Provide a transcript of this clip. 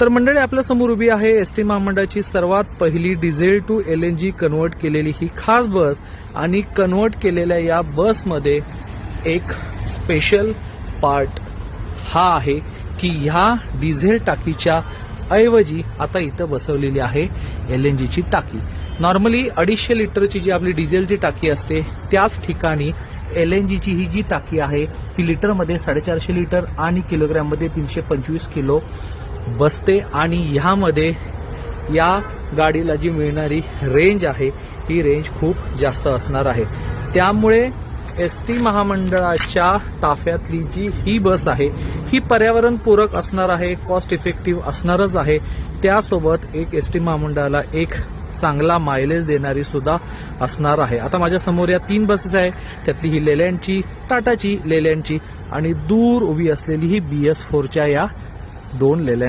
तर मंडळी आपल्यासमोर उभी आहे एस टी महामंडळाची सर्वात पहिली diesel to L N G convert केलेली ही खास बस आणि कन्वर्ट केलेल्या या बसमध्ये एक स्पेशल पार्ट हा आहे की ह्या डिझेल टाकीच्या ऐवजी आता इथं बसवलेली आहे एल एन जीची टाकी. नॉर्मली अडीचशे लिटरची जी आपली डिझेलची टाकी असते त्याच ठिकाणी एल एन जीची ही जी टाकी आहे ही लिटरमध्ये साडेचारशे लिटर आणि किलोग्रॅममध्ये तीनशे पंचवीस किलो बसते आणि ह्यामध्ये या गाडीला जी मिळणारी रेंज आहे ही रेंज खूप जास्त असणार आहे. त्यामुळे एस टी महामंडळाच्या ताफ्यातली जी ही बस आहे ही पर्यावरणपूरक असणार आहे कॉस्ट इफेक्टिव्ह असणारच आहे. त्यासोबत एक एस टी महामंडळाला एक चांगला मायलेज देणारी सुद्धा असणार आहे. आता माझ्यासमोर या तीन बसेस आहे त्यातली ही लेलँडची टाटाची लेलँडची आणि दूर उभी असलेली ही बी एस फोरच्या या दोन लेलँड